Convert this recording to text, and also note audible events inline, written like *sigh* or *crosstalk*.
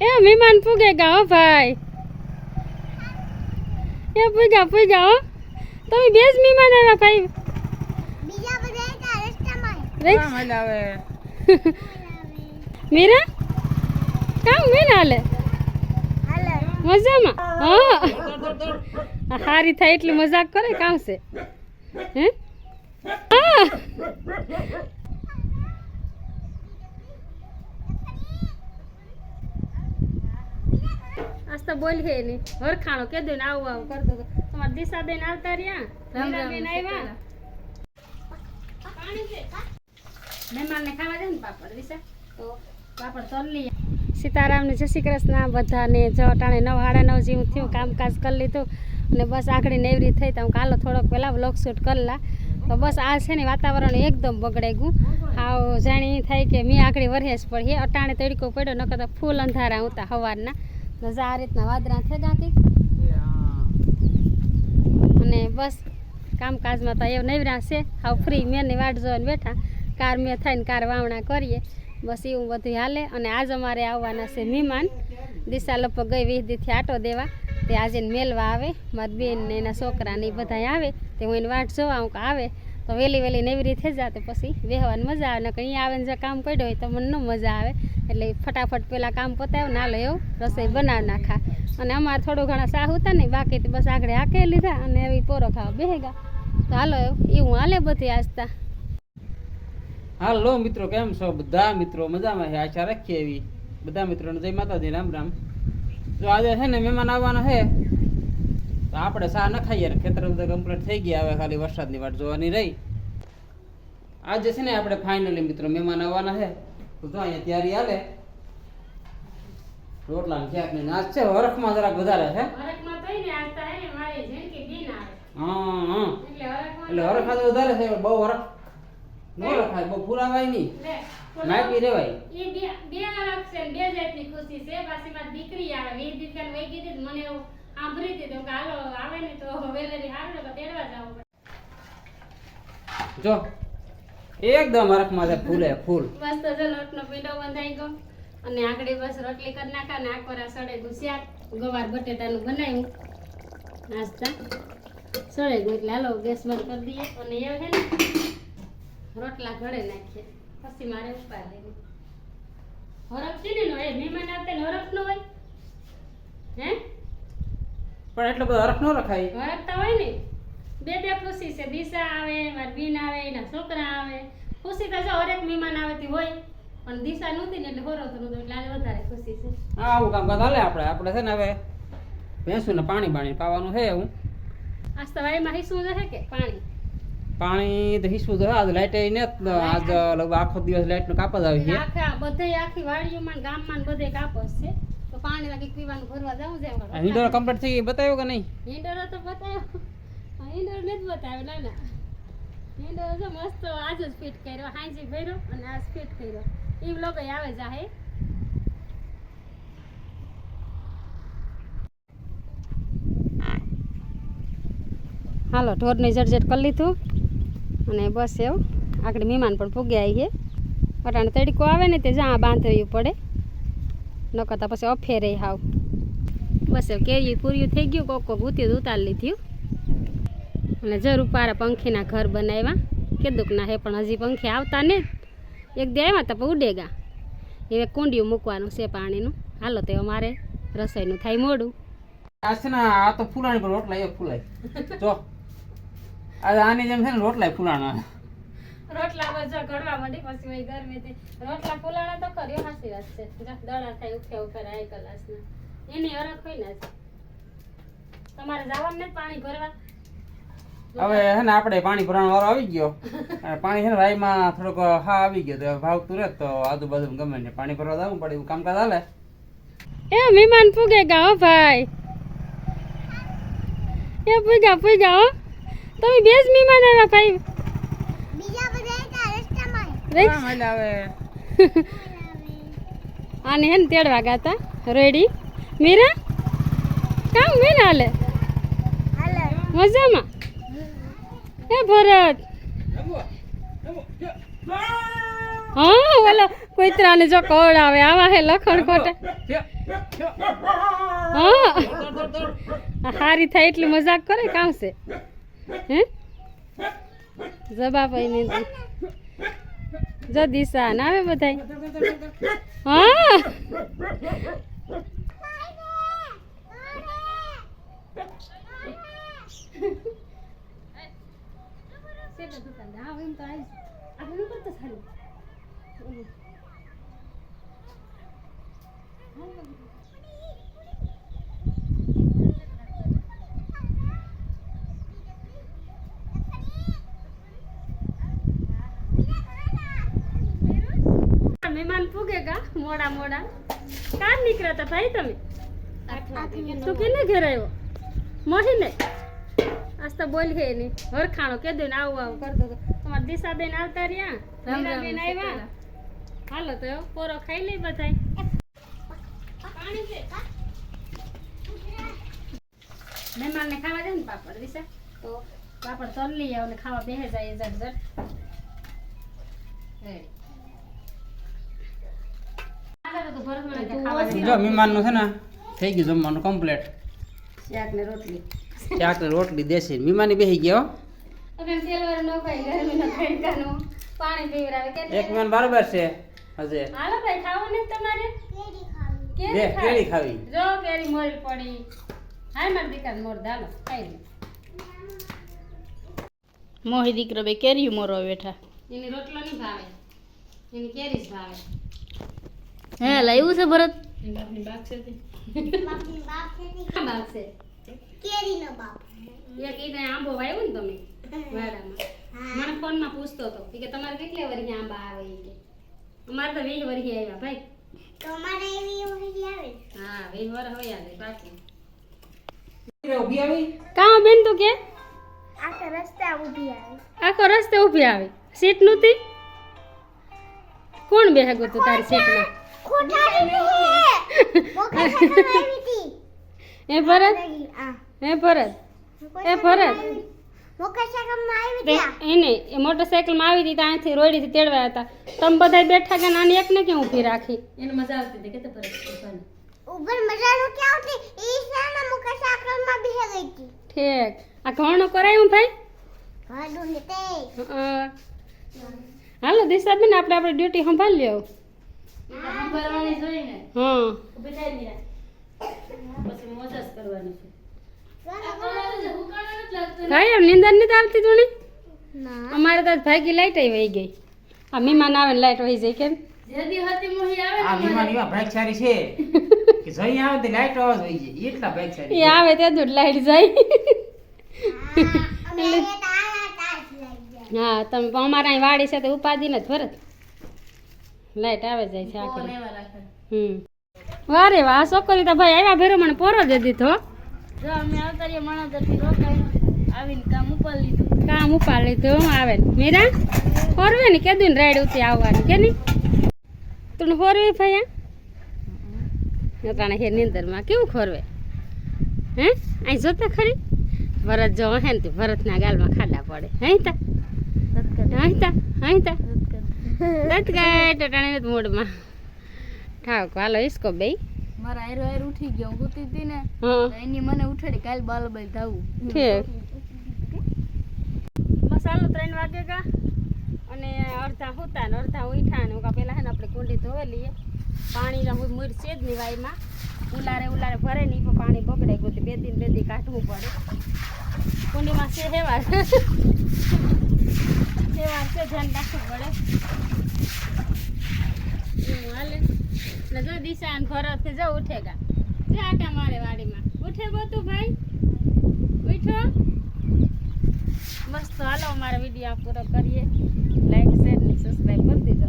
એ મહેમાન ફૂગેગા હો ભાઈ. એ ફૂગા ફૂગા હો. તમે બે જ મહેમાન આવ્યા ભાઈ. બીજા બધા હતા રસ્તામાં. રેક્સ *laughs* મીરા? કામ મીરા હાલે? હાલો. મજામાં? હા. હારી થાય એટલી મજાક કરે કામ છે. હે? હા. આજ તો બોલ હે નહીં વરખાણો કે દે ને આવું આવું કરતો તમારે દિશા બેન આવતા રહ્યા? મીરાબેન આવ્યા? મહેમાનને ખાવા દે ને પાપડ દિશા તો? પાપડ તર સીતારામને જય શ્રી કૃષ્ણ. બધાને જો અટાણે નવ સાડા નવ જેવું થયું. કામકાજ કરી લીધું. અને બસ આખડી નેવરી થઈ તો હું કાલો થોડોક પહેલાં વ્લોગ શૂટ કરલા તો બસ આ છે ને વાતાવરણ એકદમ બગડે ગયું આવું જાણી થાય કે મેં આખડી વરહેસ પડી અટાણે તડકો પડ્યો નકર તો ફૂલ અંધારા હતા સવારના. તો આ રીતના વાદરા થઈ ગાતી અને બસ કામકાજમાં તો એવું નવરા છે. હાવ ફ્રી મેની વાટ જોઈને બેઠા. કાર મેં થઈને કાર વાવણા કરીએ. બસ એવું બધું હાલે. અને આજ અમારે આવવાના છે મહેમાન. દિશા લગભગ ગઈ વીસ દીથી આટો દેવા. તે આજે મેલવા આવે. મારી બેન ને એના છોકરા ને એ બધા આવે. તે હું એની વાટ જોવા હું આવે. તો વહેલી વહેલી નવરી થઈ જાય તો પછી બેહવાની મજા આવે. ને અહીંયા આવે ને જે કામ કર્યું હોય તો મને મજા આવે. એટલે ફટાફટ પેલા કામ પતાવ્યો ના એવું, રસોઈ બનાવી નાખા. અને અમારે થોડું ઘણા સાહુ હતા ને, બાકી બસ આગળ હાકે લીધા અને એવી પોરો ખાવા બેહેગા તો હાલો એવું હાલે બધી આજતા હાલો મિત્રો, કેમ છો? બધા મિત્રો મજામાં છે? આશા રાખીએ એવી. બધા મિત્રોને જય માતાજી, રામ રામ. જો આજે છે ને મહેમાન આવવાના છે. તો આપણે સા ન ખાઈએ ને ખેતર બધા કમ્પ્લીટ થઈ ગયા હવે ખાલી વરસાદની વાટ જોવાની રહી. આજે છે ને આપણે ફાઇનલી મિત્રો મહેમાન આવવાના છે. તો જો અહીંયા તૈયારી હાલે. રોટલા ક્યાંક ને આજ છે. વરખમાં જરાક વધારે છે. એટલે એટલે તો વધારે છે બહુ હરખ. ન રખાય બહુ પુરાવાય નહીં. લે રેવાય એ બે બે અલગ છે બે જાતની ખુશી છે. પાછી દીકરી આવે વહી ગઈ મને એવું સાંભળી દીધો તો કે હાલો આવે ને તો વેલેરી હારું ને તો તેડવા જવું પડે. જો એકદમ હરખમાં છે ફૂલે ફૂલ. મસ્ત છે લોટનો પીડો બંધાઈ ગયો. અને આગળ બસ રોટલી કરી નાખા ને આકોરા સડે ગુસ્યા ગવાર બટેટાનું બનાવ્યું. નાસ્તા. સડે ગયું એટલે હાલો ગેસ બંધ કરી દઈએ. અને એ છે ને રોટલા ઘડે નાખીએ. પછી મારે ઉપાય લેવું. હરફ છે ને એ મહેમાન આવતા ને હરખ નો હોય. હે? પણ એટલો બધો હરખ ન રખાય. હરખતા હોય ને. બે બે ખુશી છે. દિશા આવે મારી બીન આવે એના છોકરા આવે. ખુશી તો જો હરેક મહેમાન આવે તે હોય પણ દિશા નહોતી ને એટલે હોરો તો નહોતો એટલે આજે વધારે ખુશી છે. હા આવું કામ હાલે આપણે આપણે છે ને હવે ભેંસું ને પાણી બાણી પાવાનું છે હું આજ તો વાયમાં હિસવું જશે કે પાણી? પાણી તો હિસવું તો આજ લાઈટ ને આજ લગભગ આખો દિવસ લાઈટ નો કાપ જ આવી છે. આખા બધે આખી વાડીઓમાં ગામમાં બધે કાપસ છે. તો ફરવા જવું છે હિન્ડોર કમ્પ્લીટ થઈ ગઈ બતાવ્યો કે નહીં? ઈંડોર તો બતાવ્યો. ઈંડોર નથી બતાવ્યો ના ના. ઈંડોર તો મસ્ત આજ જ ફિટ કર્યો હાંજી ભર્યો અને આજ ફિટ કર્યો. એ લોકો આવે જાહે હાલો ઢોરની જટજટ કરી લીધું. અને બસ એવું આગળ મહેમાન પણ પૂગ્યા છે અટાણે તડકો આવે ને તે જ્યાં બાંધવું પડે. ન કરતા પછી અફેરે હાવ. બસ કેરી પૂર્યું થઈ ગયું કોક કોક ઉતી ઉતારી લીધું. અને જરૂર પારા પંખીના ઘર બનાવ્યા. કીધું ના હે પણ હજી પંખી આવતા ને. એક દે આવ્યા તો ઉડેગા. એ કુંડિયું મૂકવાનું છે પાણીનું. હાલો તો અમારે રસોઈનું થાય મોડું. આ છે ને આ તો ફૂલાણી પર રોટલા એ ફૂલાય. જો આની જેમ છે ને રોટલા ફૂલાણા. રોટલા બધા ઘડવા માંડી પછી વળી ગરમીથી. રોટલા ફુલાણા તો કર્યો હાસી વાત છે. દડા થાય ઉઠ્યા ઉપર આઈ કલાસના. એની અરખ હોય ને તમારે જવાનું ને પાણી ભરવા? હવે હે ને આપણે પાણી ભરવાનો વારો આવી ગયો. પાણી છે ને રાઈમાં થોડોક હા આવી ગયો તો ભાવતું રહે તો આજુબાજુ ગમે ને પાણી ભરવા જવું પડે એવું કામકાજ હાલે? એ મહેમાન ફૂગેગા હો ભાઈ. એ ફૂગા ફૂગા હો. તમે બે જ મહેમાન આવ્યા ભાઈ. બીજા બધા રસ્તામાં. હવે *laughs* આને હે ને તેડવા ગાતા હતા રેડી. મીરા? કામ મીરા હાલે? હાલો. મજામાં? એ ભરત. હા ઓલો કૂતરાને જો કવડાવે આવા હે લખણ ખોટા. હા. હારી થાય એટલી મજાક કરે કામ છે? હે? જવાબ નહીં. જો દિશા ના આવે બધાય. હા. મહેમાન પૂગે કા મોડા મોડા. કામ નીકળ્યા હતા ભાઈ તમે? તું કેને ઘેર આવ્યો? મોહીને આજ તો બોલ હે નહીં. હરખાણો કે દે ને આવું આવું કરતો હતો તમારા દિશા બેન આવતા રહ્યા? મીરાબેન આવ્યા? હાલો તો પોરો ખાઈ લઈ બધાય. પાણી છે. મહેમાનને ખાવા દે ને પાપડ દિશા તો પાપડ તલ લઈ આવો ને ખાવા બેસે જાય ઝટ ઝટ. રેડી. આગળ તો ભરતમાં કે ખાવા દે. જો મહેમાનનું છે ને થઈ ગયું જમવાનું કમ્પ્લીટ. શાક ને રોટલી. ને રોટલી દેશે મીમાની બેસી ગયો એક મહેમાન બરાબર છે. હજે હાલો ભાઈ ખાવું ને તમારે? કેરી કેરી ખાવી. ખાવી. જો કેરી મોરી પડી. હાય મારી દીકરા મોર દાલો ખાઈ લે. મોહી દીકરો બે કેરી મોરો બેઠા. એની રોટલો નહીં ભાવે. એની કેરી જ ભાવે. હે લાવ્યું છે ભરત? બાપની બાપ છે બાપ છે. કેરીનો બાપ. એક ઈ આંબો વાવ્યો ને તમે વાડામાં. મને ફોનમાં પૂછતો હતો કે તમારે કેટલા વર્ષે આંબા આવે કે? અમારે તો વીસ વર્ષે આવ્યા ભાઈ. તમારે એવી ઓહરી આવે? હા વીસ વર્ષ હોય આવે બાકી. ઊભી આવી? બેન તું કે? આખા રસ્તા ઊભી આવે. આખો રસ્તે ઊભી આવી. સીટ નહોતી? કોણ બેહગો તું તારી સીટમાં? ખોટા નથી *laughs* મોકા આવી હતી. એ ભરત? આ. એ ભરત? એ ભરત? એને એ મોટરસાઇકલમાં આવી હતી ત્યાંથી રોડીથી તેડવા હતા. તમે બધા બેઠા કે નાની એકને કે ઊભી રાખી? એને મજા આવતી હતી કે ભરત ઉપર મજા નથી આવતી? ઈ સાના મોકા બેહી ગઈ હતી. ઠીક. આ ઘણું કરાયું ભાઈ? ને તે. હાલો દિશાબેન આપણે આપણી ડ્યુટી સંભાળી લ્યો. ભરવાની હા. ઊભી થઈ ગયા પછી મોજા જ કરવાની છે. ભાઈ એમ નીંદર નથી આવતી થોડી અમારે તો ભાગી લાઈટ વહી ગઈ. આ મહેમાન આવે ને લાઈટ વહી જાય કેમ? જેદી હતી મોહી આવે આ મહેમાન એવા ભાગશાળી છે કે જઈ આવે તો લાઈટ અવાજ હોય છે એટલા ભાગશાળી એ આવે ત્યાં જ લાઈટ જાય. હા તમે અમારે અહીં વાડી છે તો ઉપાધિ ને જ ભરત લાઈટ આવે જાય છે રાખે. હમ. વારે વાહ છોકરી તો ભાઈ આવ્યા ભેરો મને પોરો દે દીધો. જો અમે આવતા રહ્યા મણોદરથી રોકાઈ આવીને કામ ઉપર લીધું. કામ ઉપાડ લીધું હું આવે મીરા હોરવે ને કે ને રાઈડ ઉતી આવવાની કે નહીં? તું હોરવે ભાઈ નકાણે હે નિંદરમાં કેવું ખોરવે? હે? અહીં જોતા ખરી? ભરત જો હે ને તે ભરતના ગાલમાં ખાડા પડે. અહીંતા તા? અહીંતા તા? હઈ તા? ટટાણે મૂડમાં. ઠાક હાલો ઈસકો બે મારા આયરો આયરો ઉઠી ગયો. સૂતી હતી ને એની મને ઉઠાડી કાલ બાલ બાલ ધાવું. ઠીક. મસાલો ત્રણ વાગે કા અને અડધા હોતા ને અડધા ઉઠા ને ઉકા પેલા હે ને આપણે કુંડી ધોવે લઈએ. પાણીના હું મૂર છે જ નહીં વાયમાં. ઉલારે ઉલારે ભરે નહીં પણ પાણી બગડે ગયું બે દિન બે દી કાઢવું પડે. કુંડીમાં છે હેવાર. હેવાર છે ધ્યાન રાખવું પડે. એવું હાલે? એટલે જો દિશા ને ભરત જો ઉઠેગા આટા મારે વાડીમાં. ઉઠે ગોતું ભાઈ? ઉઠો. બસ તો હાલો, અમારા વીડિયો પૂરો કરીએ. લાઈક શેર ને સબસ્ક્રાઈબ કરી દીધો